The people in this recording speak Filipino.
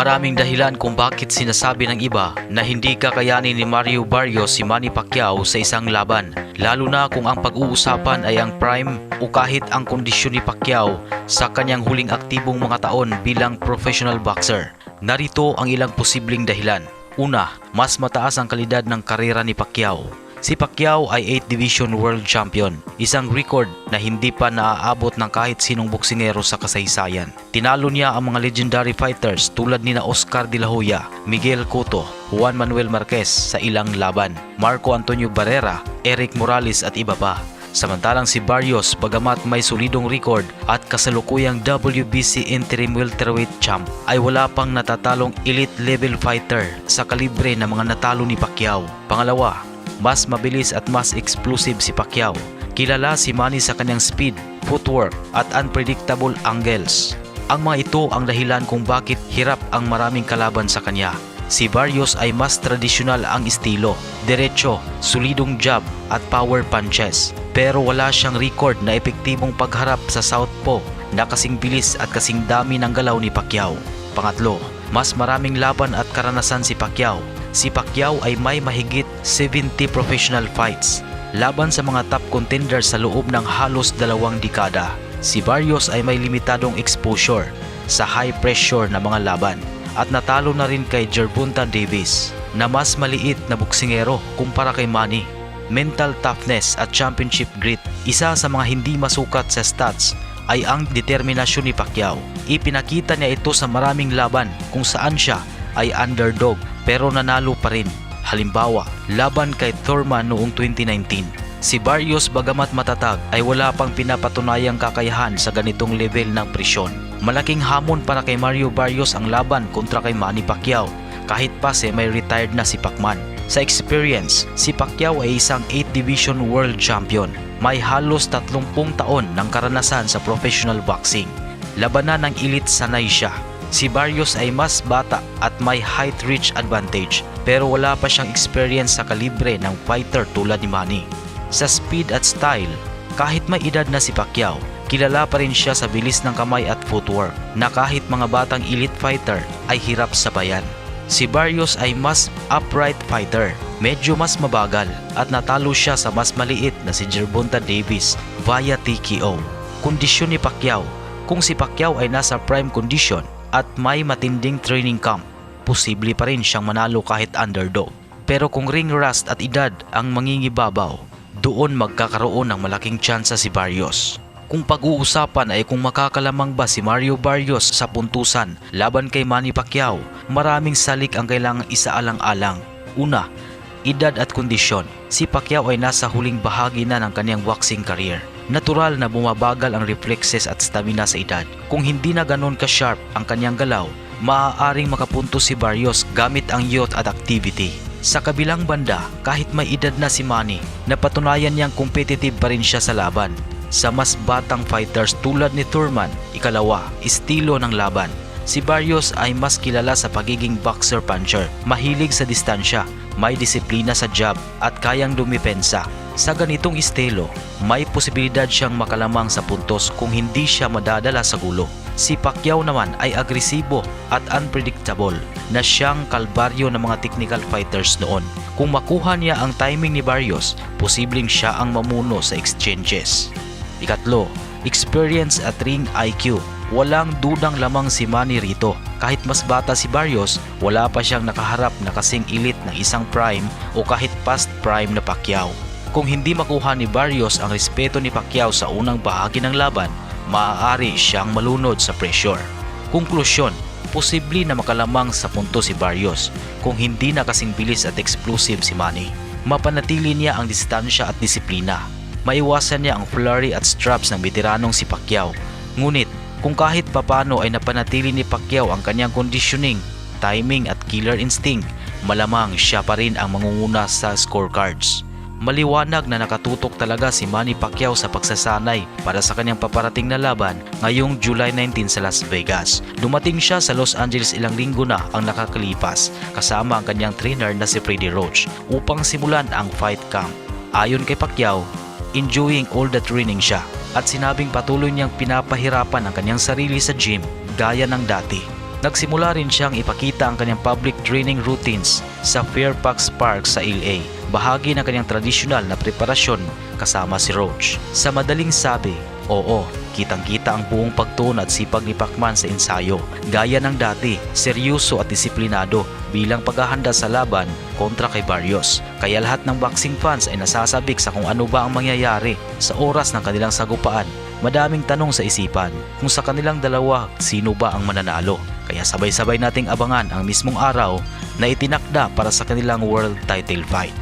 Maraming dahilan kung bakit sinasabi ng iba na hindi kakayanin ni Mario Barrios si Manny Pacquiao sa isang laban, lalo na kung ang pag-uusapan ay ang prime o kahit ang kondisyon ni Pacquiao sa kanyang huling aktibong mga taon bilang professional boxer. Narito ang ilang posibleng dahilan. Una, mas mataas ang kalidad ng karera ni Pacquiao. Si Pacquiao ay 8 Division World Champion, isang record na hindi pa naaabot ng kahit sinong boksingero sa kasaysayan. Tinalo niya ang mga legendary fighters tulad nina Oscar de la Hoya, Miguel Cotto, Juan Manuel Marquez sa ilang laban, Marco Antonio Barrera, Eric Morales at iba pa. Samantalang si Barrios bagamat may solidong record at kasalukuyang WBC interim welterweight champ ay wala pang natatalong elite level fighter sa kalibre ng mga natalo ni Pacquiao. Pangalawa, mas mabilis at mas explosive si Pacquiao. Kilala si Manny sa kanyang speed, footwork at unpredictable angles. Ang mga ito ang dahilan kung bakit hirap ang maraming kalaban sa kanya. Si Barrios ay mas tradisyonal ang estilo, derecho, solidong jab at power punches. Pero wala siyang record na epektibong pagharap sa southpaw na kasing bilis at kasing dami ng galaw ni Pacquiao. Pangatlo, mas maraming laban at karanasan si Pacquiao. Si Pacquiao ay may mahigit 70 professional fights laban sa mga top contenders sa loob ng halos dalawang dekada. Si Barrios ay may limitadong exposure sa high pressure na mga laban at natalo na rin kay Gervonta Davis na mas maliit na buksingero kumpara kay Manny. Mental toughness at championship grit, isa sa mga hindi masukat sa stats ay ang determinasyon ni Pacquiao. Ipinakita niya ito sa maraming laban kung saan siya ay underdog pero nanalo pa rin. Halimbawa, laban kay Thurman noong 2019. Si Barrios bagamat matatag ay wala pang pinapatunayang kakayahan sa ganitong level ng presyon. Malaking hamon para kay Mario Barrios ang laban kontra kay Manny Pacquiao kahit pa si may retired na si Pacman. Sa experience, si Pacquiao ay isang 8 Division World Champion. May halos 30 taon ng karanasan sa professional boxing. Labanan ng elite sanay siya. Si Barrios ay mas bata at may height reach advantage pero wala pa siyang experience sa kalibre ng fighter tulad ni Manny. Sa speed at style, kahit may edad na si Pacquiao, kilala pa rin siya sa bilis ng kamay at footwork na kahit mga batang elite fighter ay hirap sabayan. Si Barrios ay mas upright fighter, medyo mas mabagal at natalo siya sa mas maliit na si Gervonta Davis via TKO. Kondisyon ni Pacquiao, kung si Pacquiao ay nasa prime condition at may matinding training camp, posible pa rin siyang manalo kahit underdog. Pero kung ring rust at edad ang mangingibabaw, doon magkakaroon ng malaking tsansa si Barrios. Kung pag-uusapan ay kung makakalamang ba si Mario Barrios sa puntusan laban kay Manny Pacquiao, maraming salik ang kailangang isaalang-alang. Una, edad at kondisyon. Si Pacquiao ay nasa huling bahagi na ng kanyang boxing career. Natural na bumabagal ang reflexes at stamina sa edad. Kung hindi na ganon ka-sharp ang kanyang galaw, maaaring makapunto si Barrios gamit ang youth at activity. Sa kabilang banda, kahit may edad na si Manny, napatunayan niyang competitive pa rin siya sa laban. Sa mas batang fighters tulad ni Thurman, ikalawa, estilo ng laban. Si Barrios ay mas kilala sa pagiging boxer puncher, mahilig sa distansya, may disiplina sa jab at kayang dumipensa. Sa ganitong estilo, may posibilidad siyang makalamang sa puntos kung hindi siya madadala sa gulo. Si Pacquiao naman ay agresibo at unpredictable na siyang kalbaryo ng mga technical fighters noon. Kung makuha niya ang timing ni Barrios, posibleng siya ang mamuno sa exchanges. Ikatlo, experience at ring IQ. Walang dudang lamang si Manny rito. Kahit mas bata si Barrios, wala pa siyang nakaharap na kasing elite ng isang prime o kahit past prime na Pacquiao. Kung hindi makuha ni Barrios ang respeto ni Pacquiao sa unang bahagi ng laban, maaari siyang malunod sa pressure. Konklusyon, posible na makalamang sa punto si Barrios kung hindi na kasing bilis at explosive si Manny. Mapanatili niya ang distansya at disiplina. Maiwasan niya ang flurry at straps ng veteranong si Pacquiao. Ngunit kung kahit papano ay napanatili ni Pacquiao ang kanyang conditioning, timing at killer instinct, malamang siya pa rin ang mangunguna sa scorecards. Maliwanag na nakatutok talaga si Manny Pacquiao sa pagsasanay para sa kanyang paparating na laban ngayong July 19 sa Las Vegas. Dumating siya sa Los Angeles ilang linggo na ang nakakalipas kasama ang kanyang trainer na si Freddie Roach upang simulan ang fight camp. Ayon kay Pacquiao, enjoying all the training siya at sinabing patuloy niyang pinapahirapan ang kanyang sarili sa gym gaya ng dati. Nagsimula rin siyang ipakita ang kanyang public training routines sa Fairfax Park sa LA. Bahagi ng kanyang tradisyonal na preparasyon kasama si Roach. Sa madaling sabi, oo, kitang-kita ang buong pagtuon at sipag ni Pacman sa ensayo. Gaya ng dati, seryoso at disiplinado bilang paghahanda sa laban kontra kay Barrios. Kaya lahat ng boxing fans ay nasasabik sa kung ano ba ang mangyayari sa oras ng kanilang sagupaan. Madaming tanong sa isipan kung sa kanilang dalawa sino ba ang mananalo. Kaya sabay-sabay nating abangan ang mismong araw na itinakda para sa kanilang world title fight.